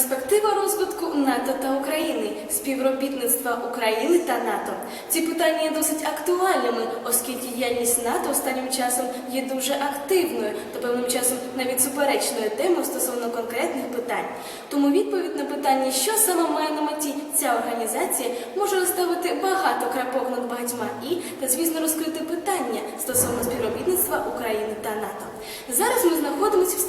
Перспектива розвитку НАТО та України, співробітництва України та НАТО. Ці питання є досить актуальними, оскільки діяльність НАТО останнім часом є дуже активною та певним часом навіть суперечною темою стосовно конкретних питань. Тому відповідь на питання, що саме має на меті ця організація, може розставити багато крапок над багатьма і та звісно розкрити питання стосовно співробітництва України та НАТО. Зараз ми знаходимося в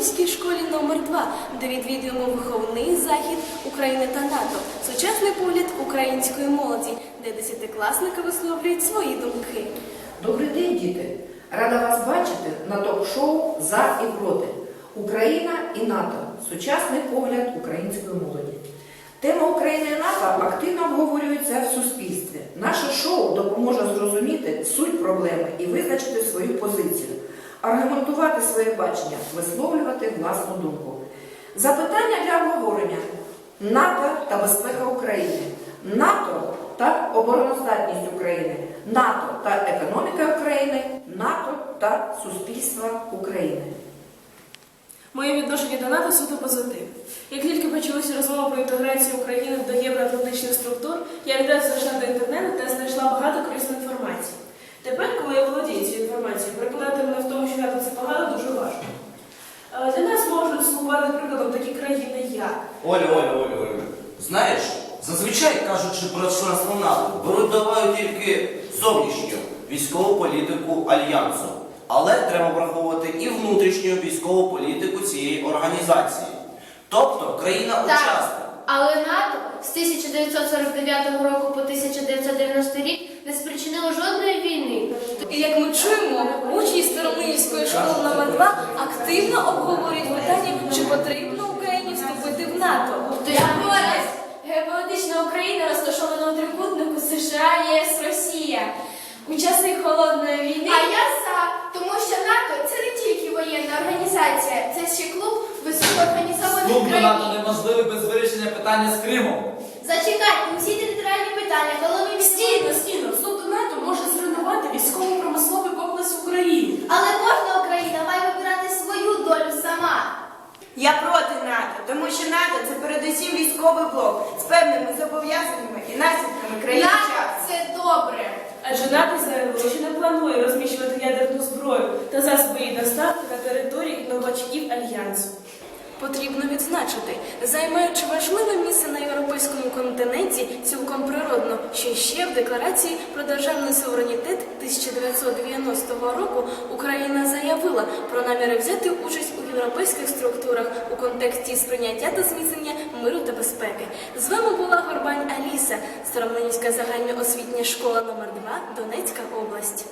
Старомлинівській школі номер 2 де відвідуємо виховний захід України та НАТО, сучасний погляд української молоді, де десятикласники висловлюють свої думки. Добрий день, діти! Рада вас бачити на ток-шоу За і проти Україна і НАТО. Сучасний погляд української молоді. Тема України і НАТО активно обговорюється в суспільстві. Наше шоу допоможе зрозуміти суть проблеми і визначити свою позицію, аргументувати своє бачення, висловлювати власну думку. Запитання для обговорення: НАТО та безпека України, НАТО та обороноздатність України, НАТО та економіка України, НАТО та суспільства України. Моє відношення до НАТО суто позитив. Як тільки почалася розмова про інтеграцію України до євроатлантичних структур, я відразу зайшла до інтернету та знайшла багато корисної інформації. Тепер, коли я володію цією як Оля, Оля, Оля, Оля. Знаєш, зазвичай кажучи про членство НАТО, беруть до уваги тільки зовнішню військову політику альянсу. Але треба враховувати і внутрішню військову політику цієї організації. Тобто країна-учасник. Але НАТО з 1949 року по 1990 рік не спричинило жодної війни. І як ми чуємо, учні Старомлинівської школи номер 2 активно обговорюють питання, чи потрібно США, ЄС, Росія. У часи холодної війни. А я за, тому що НАТО це не тільки воєнна організація, це ще клуб високоорганізованих Клуб до НАТО неможливий без вирішення питання з Кримом. Зачекайте, усі територіальні питання, головні стійно, стійно, вступ до НАТО може зруйнувати військово-промисловий комплекс України. Але кожна Україна має вибирати свою долю сама. Я проти НАТО, тому що НАТО це передусім військовий блок з певними зобов'язаннями і наслідками країн НАТО часу. це добре. Адже НАТО заявило, що не планує розміщувати ядерну зброю та засоби її доставки на території Альянсу. Потрібно відзначити, займаючи важливе місце на європейському континенті, цілком природно, що ще в декларації про державний суверенітет 1990 року Україна заявила про наміри взяти участь у європейських структурах у контексті сприйняття та зміцнення миру та безпеки. З вами була Горбань Аліса, Старомлинівська загальноосвітня школа номер 2 Донецька область.